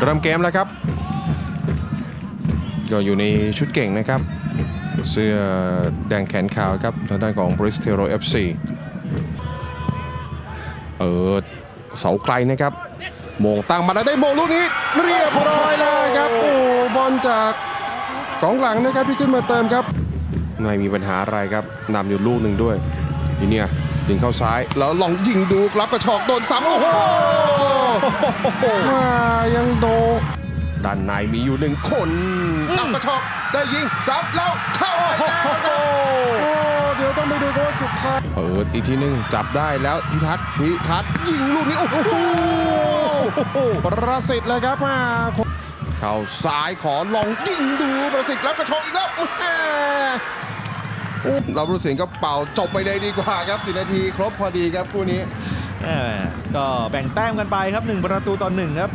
เริ่มเกมแล้วครับ ก็อยู่ในชุดเก่งนะครับ เสื้อแดงแขนขาวครับทางด้านของบริสเทโร FC เออเสาไกลนะครับโมงตั้งมาแล้วได้โมงลูกนี้ เรียบร้อยแล้วครับโอ้บอลจากกองหลังนะครับที่ขึ้นมาเติมครับไม่มีปัญหาอะไรครับนำอยู่ลูกหนึ่งด้วยทีเนี่ยยิงเข้าซ้ายแล้วลองยิงดูรับกระชอกโดนซ้ำโอ้โห มายังโดนด้านในมีอยู่หนึ่งคนรับกระชอกได้ยิงซ้ำแล้วเข้าไปแล้วครับโอ้เดี๋ยวต้องไปดูกันว่าสุดท้ายเปิดอีกทีหนึงจับได้แล้วพิทักษ์พิทักษ์ยิงลูกนี้โอ้โหประสิทธิ์เลยครับมาเข้าซ้ายขอลองยิงดูประสิทธิ์รับกระชอกอีกแล้วแหม่เรารู้สึกก็เป่าจบไปเลยดีกว่าครับสินาที ครบพอดีครับคู่นี้แหม่ ก็แบ่งแต้มกันไปครับ 1 ประตูต่อ1ครับ